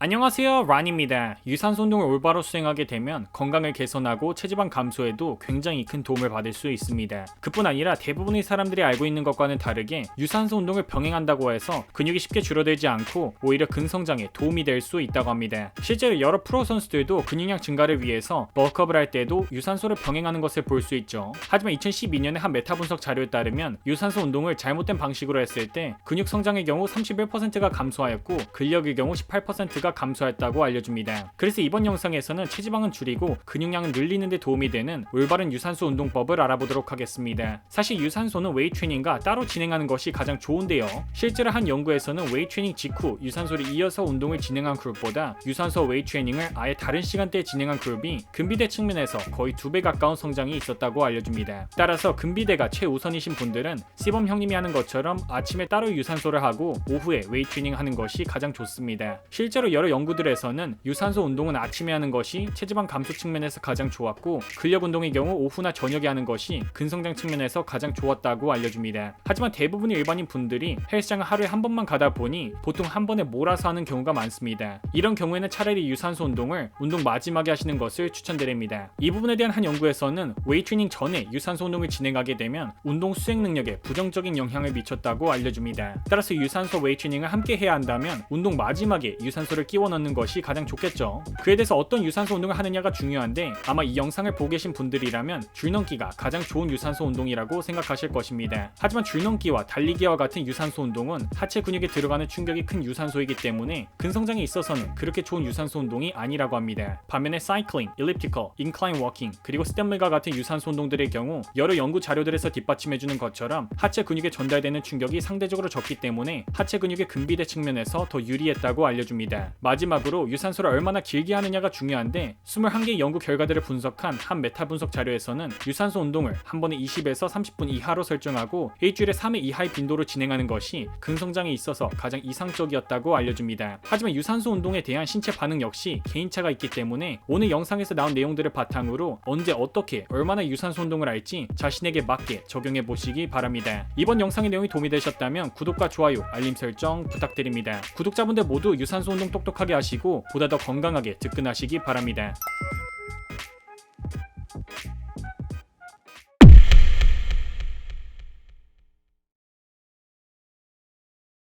안녕하세요 란입니다. 유산소 운동을 올바로 수행하게 되면 건강을 개선하고 체지방 감소에도 굉장히 큰 도움을 받을 수 있습니다. 그뿐 아니라 대부분의 사람들이 알고 있는 것과는 다르게 유산소 운동을 병행한다고 해서 근육이 쉽게 줄어들지 않고 오히려 근성장에 도움이 될 수 있다고 합니다. 실제로 여러 프로 선수들도 근육량 증가를 위해서 벌크업을 할 때도 유산소를 병행하는 것을 볼 수 있죠. 하지만 2012년에 한 메타 분석 자료에 따르면 유산소 운동을 잘못된 방식으로 했을 때 근육 성장의 경우 31%가 감소하였고 근력의 경우 18%가 감소했다고 알려줍니다. 그래서 이번 영상에서는 체지방은 줄이고 근육량은 늘리는 데 도움이 되는 올바른 유산소 운동법을 알아보도록 하겠습니다. 사실 유산소는 웨이 트레이닝과 따로 진행하는 것이 가장 좋은데요. 실제로 한 연구에서는 웨이 트레이닝 직후 유산소를 이어서 운동을 진행한 그룹보다 유산소 웨이 트레이닝을 아예 다른 시간대에 진행한 그룹이 근비대 측면에서 거의 두 배 가까운 성장이 있었다고 알려줍니다. 따라서 근비대가 최우선이신 분들은 시범 형님이 하는 것처럼 아침에 따로 유산소를 하고 오후에 웨이 트레이닝 하는 것이 가장 좋습니다. 실제로 여러 연구들에서는 유산소 운동은 아침에 하는 것이 체지방 감소 측면에서 가장 좋았고 근력 운동의 경우 오후나 저녁에 하는 것이 근성장 측면에서 가장 좋았다고 알려줍니다. 하지만 대부분의 일반인 분들이 헬스장을 하루에 한 번만 가다 보니 보통 한 번에 몰아서 하는 경우가 많습니다. 이런 경우에는 차라리 유산소 운동을 운동 마지막에 하시는 것을 추천드립니다. 이 부분에 대한 한 연구에서는 웨이 트레이닝 전에 유산소 운동을 진행하게 되면 운동 수행 능력에 부정적인 영향을 미쳤다고 알려줍니다. 따라서 유산소 웨이 트레이닝을 함께 해야 한다면 운동 마지막에 유산소를 끼워 넣는 것이 가장 좋겠죠. 그에 대해서 어떤 유산소 운동을 하느냐가 중요한데 아마 이 영상을 보고 계신 분들이라면 줄넘기가 가장 좋은 유산소 운동이라고 생각하실 것입니다. 하지만 줄넘기와 달리기와 같은 유산소 운동은 하체 근육에 들어가는 충격이 큰 유산소이기 때문에 근성장에 있어서는 그렇게 좋은 유산소 운동이 아니라고 합니다. 반면에 사이클링, 일리프티컬, 인클라인 워킹, 그리고 스텝밀과 같은 유산소 운동들의 경우 여러 연구 자료들에서 뒷받침해주는 것처럼 하체 근육에 전달되는 충격이 상대적으로 적기 때문에 하체 근육의 근비대 측면에서 더 유리했다고 알려줍니다. 마지막으로 유산소를 얼마나 길게 하느냐가 중요한데 21개의 연구 결과들을 분석한 한 메타 분석 자료에서는 유산소 운동을 한 번에 20에서 30분 이하로 설정하고 일주일에 3회 이하의 빈도로 진행하는 것이 근성장에 있어서 가장 이상적이었다고 알려줍니다. 하지만 유산소 운동에 대한 신체 반응 역시 개인차가 있기 때문에 오늘 영상에서 나온 내용들을 바탕으로 언제 어떻게 얼마나 유산소 운동을 할지 자신에게 맞게 적용해 보시기 바랍니다. 이번 영상의 내용이 도움이 되셨다면 구독과 좋아요, 알림 설정 부탁드립니다. 구독자분들 모두 유산소 운동 똑똑하게 하시고 보다 더 건강하게 접근하시기 바랍니다.